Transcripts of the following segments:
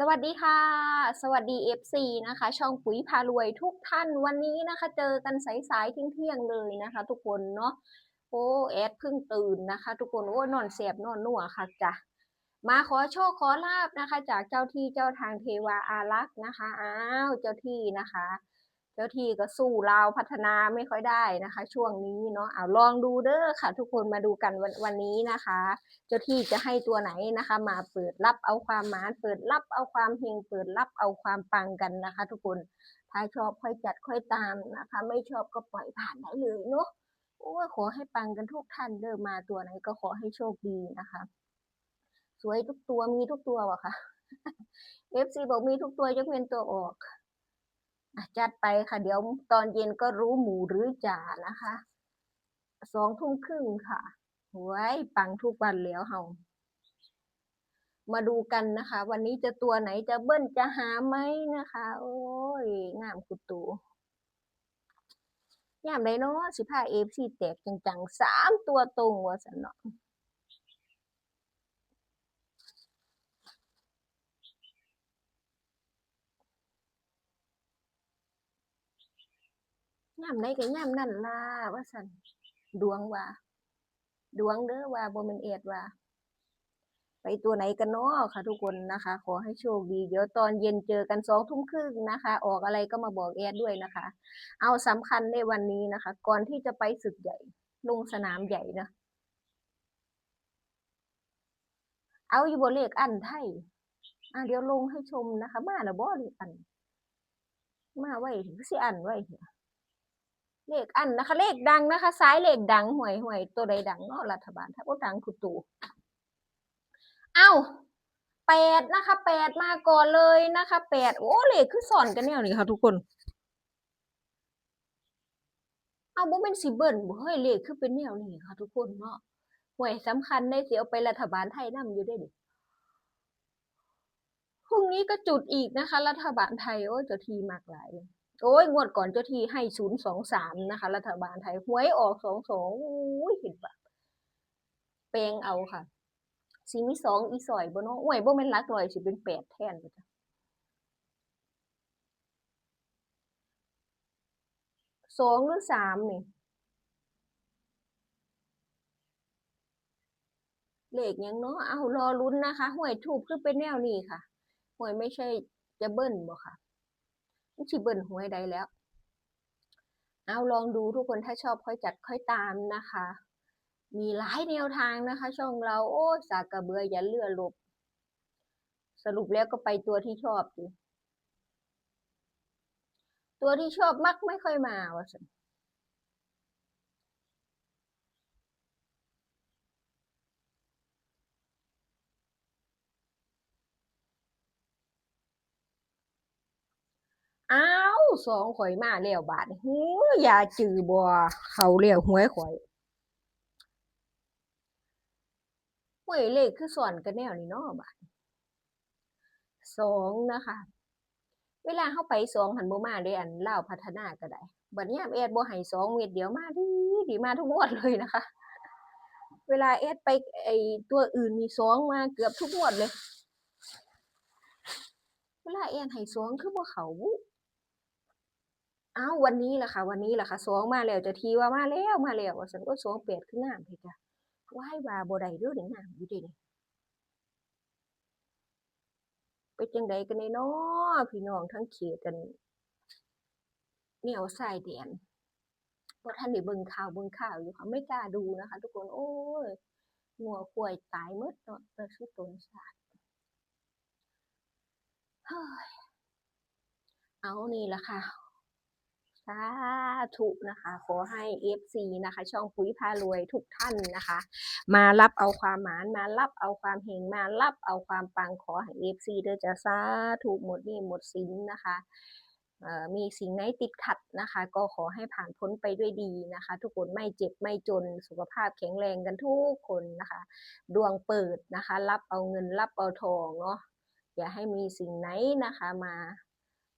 สวัสดีค่ะ สวัสดี FC นะคะ ช่องปุ๋ยพารวยทุกท่านวันนี้นะคะ เจอกันสายๆเที่ยงๆเลยนะคะ ทุกคนเนาะโอ้แอดเพิ่งตื่นนะคะ ทุกคนโอ้นอนเสียบนอนหนัวค่ะจ้ะมาขอโชคขอลาบนะคะ จากเจ้าที่เจ้าทางเทวาอารักษ์นะคะอ้าวเจ้าที่นะคะ จ้าที่ก็สู้เราพัฒนาไม่ค่อยได้นะคะ ช่วงนี้เนาะเอาลองดูเด้อค่ะ ทุกคนมาดูกันวันวันนี้นะคะ เจ้าที่จะให้ตัวไหนนะคะ มาเปิดรับเอาความหมานเปิดรับเอาความเฮงเปิดรับเอาความปังกันนะคะ ทุกคนถ้าชอบค่อยจัดค่อยตามนะคะ ไม่ชอบก็ปล่อยผ่านได้เลยเนาะโอ้ขอให้ปังกันทุกท่านเดิมมาตัวไหนก็ขอให้โชคดีนะคะ สวยทุกตัวมีทุกตัววะค่ะ FC บอกมีทุกตัวยกเว้นตัวออก จัดไปค่ะ เดี๋ยวตอนเย็นก็รู้หมูหรือจ่านะคะสองทุ่มครึ่งค่ะไว้ปังทุกวันแล้วเฮามาดูกันนะคะ วันนี้จะตัวไหนจะเบิ้ลจะหาไหมนะคะ โอ้ยงามกุตูยามไดเนาะสิพาเอฟซีแตกจังๆสามตัวตรงว่าสันเนาะ ยามใดก็ยามนั่นล่ะว่าสันดวงว่า ดวงเด้อว่าบ่ม่นเอ็ดว่า ไปตัวไหนกันเนาะค่ะทุกคนนะคะ ขอให้โชคดี เดี๋ยวตอนเย็นเจอกันสองทุ่มครึ่งนะคะ ออกอะไรก็มาบอกแอดด้วยนะคะ เอาสำคัญในวันนี้นะคะ ก่อนที่จะไปศึกใหญ่ ลงสนามใหญ่นะเอาอยู่บนเลขอันไทยอะเดี๋ยวลงให้ชมนะคะ มาแล้วบ่เลขอัน มาไว้ถึงสิอันไว้เถอะ เลขอันนะคะ เลขดังนะคะ ซ้ายเลขดังหวยหวยตัวใดดังเนาะรัฐบาลถ้าบ่ดังคุตูเอ้าแปดนะคะแปดมาก่อนเลยนะคะแปดโอ้เลขคือสอนกันแนวนี้ค่ะทุกคน เอาบ่เป็นสิเบิ่นบ่เฮ้ยเลขคือเป็นแนวนี้ค่ะทุกคนเนาะหวยสำคัญได้สิเอาไปรัฐบาลไทยนํอยู่ได้ดิพรุ่งนี้ก็จุดอีกนะคะ รัฐบาลไทยโอ้เจ้าทีมากหลายเลย โอ้ยงวดก่อนเจ้าที่ให้ศูนย์สองสามนะคะ รัฐบาลไทยหวยออกสองสองอุ้ยเห็นปะแปลงเอาค่ะสิมีสองอีสอยบ่เนาะอ้วยบ่แม่นลักร้อยสิเป็นแปดแทนจ้ะสองหรือสามนี่เลขยังเนาะเอารอลุ้นนะคะหวยถูกคือเป็นแนวนี้ค่ะหวยไม่ใช่จะเบิ้ลบ่ค่ะ มันสิเบิ้ลหวยใดแล้ว เอาลองดูทุกคนถ้าชอบค่อยจัดค่อยตามนะคะ มีหลายแนวทางนะคะ ช่องเราโอ้สากกระเบืออย่าเลื่อนลบ สรุปแล้วก็ไปตัวที่ชอบดิตัวที่ชอบมักไม่ค่อยมาว่าสิ อ้าวสองข่อยมาแล้วบาดนี้หูยาจือบ่เขาเรียกหวยข่อยหวยเลขคือสอนกันแนวนี้เนาะบาดสองนะคะ เวลาเข้าไปสองหันบ่มาได้อันเล่าพัฒนาก็ได้บัดยามแอดบ่ให้สองเม็ดเดียวมาดีดีมาทุกงวดเลยนะคะ เวลาแอดไปไอตัวอื่นมีสองมาเกือบทุกงวดเลยเวลาแอดให้สองคือบ่เขา อ้าววันนี้ล่ะค่ะ วันนี้ล่ะค่ะสองมาแล้วจะทีว่ามาแล้วมาแล้วว่าฉันโอ้ยสองแปดคืองามเด้จ้ะว้ายว่าบ่ได้เด้อนี่งามอยู่เดะนี่เป็นจังใดกันแน่น้อพี่น้องทั้งเขตกันแนวชายแดนบ่ทันได้เบิ่งข่าวเบิ่งข่าวอยู่ค่ะไม่กล้าดูนะคะ ทุกคนโอ้ยงัวควยตายหมดเนาะแต่คือตนชาติเฮ้ยเอานี่ละค่ะ สาธุนะคะ ขอให้ FC นะคะ ช่องปุ๋ยพารวยทุกท่านนะคะ มารับเอาความหมานมารับเอาความเฮงมารับเอาความปังขอให้ FC เด้อจะสาธุหมดนี่หมดสินนะคะมีสิ่งไหนติดขัดนะคะ ก็ขอให้ผ่านพ้นไปด้วยดีนะคะ ทุกคนไม่เจ็บไม่จนสุขภาพแข็งแรงกันทุกคนนะคะ ดวงเปิดนะคะ รับเอาเงินรับเอาทองเนาะอย่าให้มีสิ่งไหนนะคะมา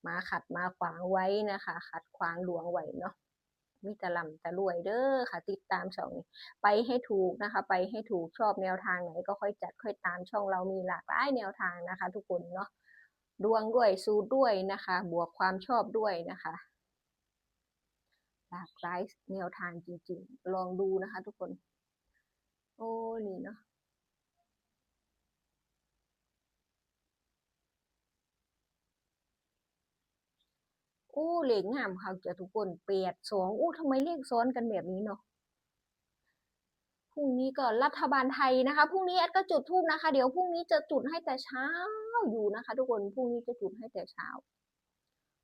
มาขัดมาขวางไว้นะคะ ขัดขวางหลวงไว้เนาะมีต่ลำต่รวยเด้อค่ะ ติดตามช่องนี้ไปให้ถูกนะคะ ไปให้ถูกชอบแนวทางไหนก็ค่อยจัดค่อยตามช่องเรามีหลากหลายแนวทางนะคะ ทุกคนเนาะดวงด้วยสูตรด้วยนะคะ บวกความชอบด้วยนะคะหลากหลายแนวทางจริงๆ ลองดูนะคะ ทุกคน โอ้นี่เนาะโอ้เลขงามค่ะจะทุกคนแปดสองโอ้ทำไมเลขซ้อนกันแบบนี้เนาะพรุ่งนี้ก็รัฐบาลไทยนะคะ พรุ่งนี้แอดก็จุดทูบนะคะ เดี๋ยวพรุ่งนี้จะจุดให้แต่เช้าอยู่นะคะ ทุกคน พรุ่งนี้จะจุดให้แต่เช้า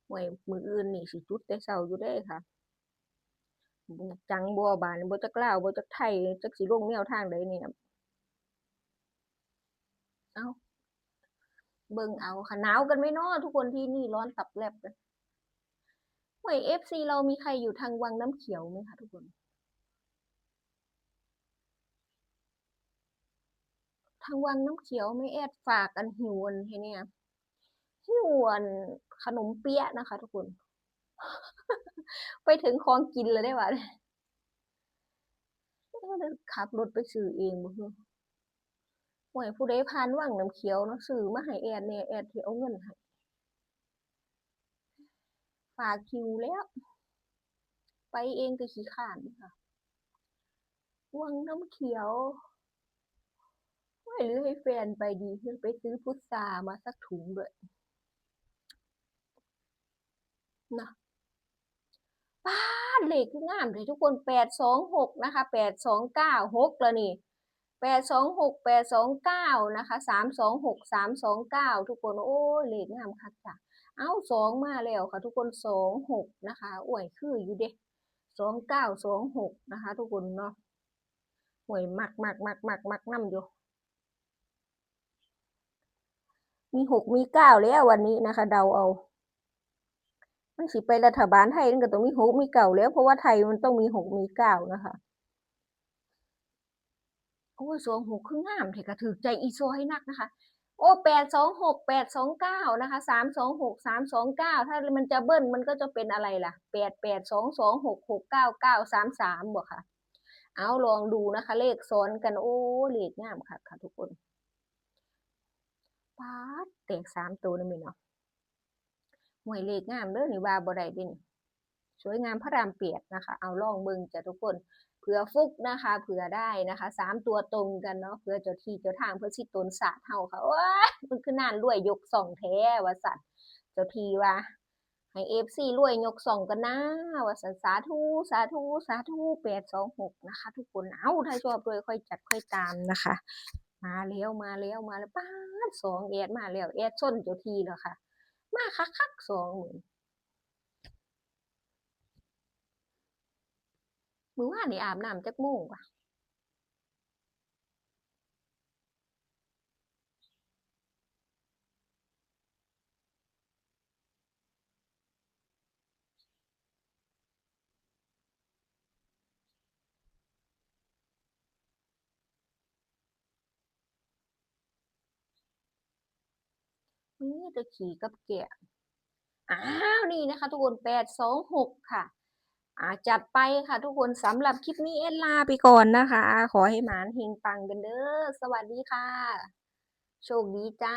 หวยมืออื่นนี่สิจุดแต่เช้าอยู่ได้ค่ะ จังบัวบานบัวจักล่าวบัวจักไทยจักสีลงแนวทางใดเนี่ยเอาเบิ่งเอาค่ะหนาวกันไหมเนาะทุกคนที่นี่ร้อนตับแลบกัน หวยเอฟซีเรามีใครอยู่ทางวังน้ำเขียวไหมคะทุกคน ทางวังน้ำเขียวไม่แอดฝากกันหิวนให้เนี่ยหิวนขนมเปี๊ยะนะคะ ทุกคน ไปถึงของกินเลยได้หวะขับรถไปซื้อเองบ่คือหวยผู้ใดผ่านวังน้ำเขียวเนาะซื้อมาให้แอดเนี่ยแอดที่เอาเงินให้ ฝากคิวแล้ว ไปเองก็ขี้ขานค่ะ วังน้ำเขียวไม่หรือให้แฟนไปดีเพื่อไปซื้อพุทรามาสักถุงด้วยนะป้าดเลขคืองามเลยทุกคนแปดสองหกนะคะแปดสองเก้าหกแล้วนี่แปดสองหกแปดสองเก้านะคะสามสองหกสามสองเก้าทุกคนโอ้ยเลขงามคักจ้ะ เอ้าสองมาแล้วค่ะ ทุกคนสองหกนะคะอวยคืออยู่เด้สองเก้าสองหกนะคะ ทุกคนเนาะหวยมักมักมักมักมักน้ำอยู่ มีหกมีเก้าแล้ววันนี้นะคะ เดาเอา มันสิไปรัฐบาลไทยมันก็ต้องมีหกมีเก้าแล้ว เพราะว่าไทยมันต้องมีหกมีเก้านะคะโอ้ยสองหกคืองามเถอะกระถือใจอีโซให้นักนะคะ โอ้แปดสองหกแปดสองเก้านะคะสามสองหกสามสองเก้าถ้ามันจะเบิ้ลมันก็จะเป็นอะไรล่ะแปดแปดสองสองหกหกเก้าเก้าสามสามบ่ค่ะ เอาลองดูนะคะ เลขซ้อนกันโอ้เลขงามค่ะค่ะทุกคนป๊าดแตกสามตัวนั่นมีเนาะหวยเลขงามเด้อนี่ว่าบ่ได้ด้นี่สวยงามพระรามเปียดนะคะ เอาลองเบิ่งจ้ะทุกคน ผื่อฟุกนะคะเผื่อได้นะคะสามตัวตรงกันเนาะเผื่อเจ้าที่เจ้าทางเพื่อสิตนสาเฮาค่ะโอ้ยมันคือนานรวยยกสองแท้ว่าสัตว์เจ้าทีว่าให้เอฟซีรวยยกสองกันนะวสันสาธุสาธุสาธุแปดสองหกนะคะ ทุกคนเอาถ้าชอบด้วยค่อยจัดค่อยตามนะคะ มาแล้วมาแล้วมาแล้วป้าสองแอดมาแล้วแอดส้นเจ้าทีแล้วค่ะ มาคักคักสองหมื่น มือว่านี่อาบน้ำจักโมงว่ะนี่จะขี่กับแกะอ้าว นี่นะคะ ทุกคนแปดสองหกค่ะ อ่าจัดไปค่ะทุกคนสำหรับคลิปนี้เอ็นลาไปก่อนนะคะ ขอให้หมานเฮงปังกันเด้อสวัสดีค่ะ โชคดีจ้า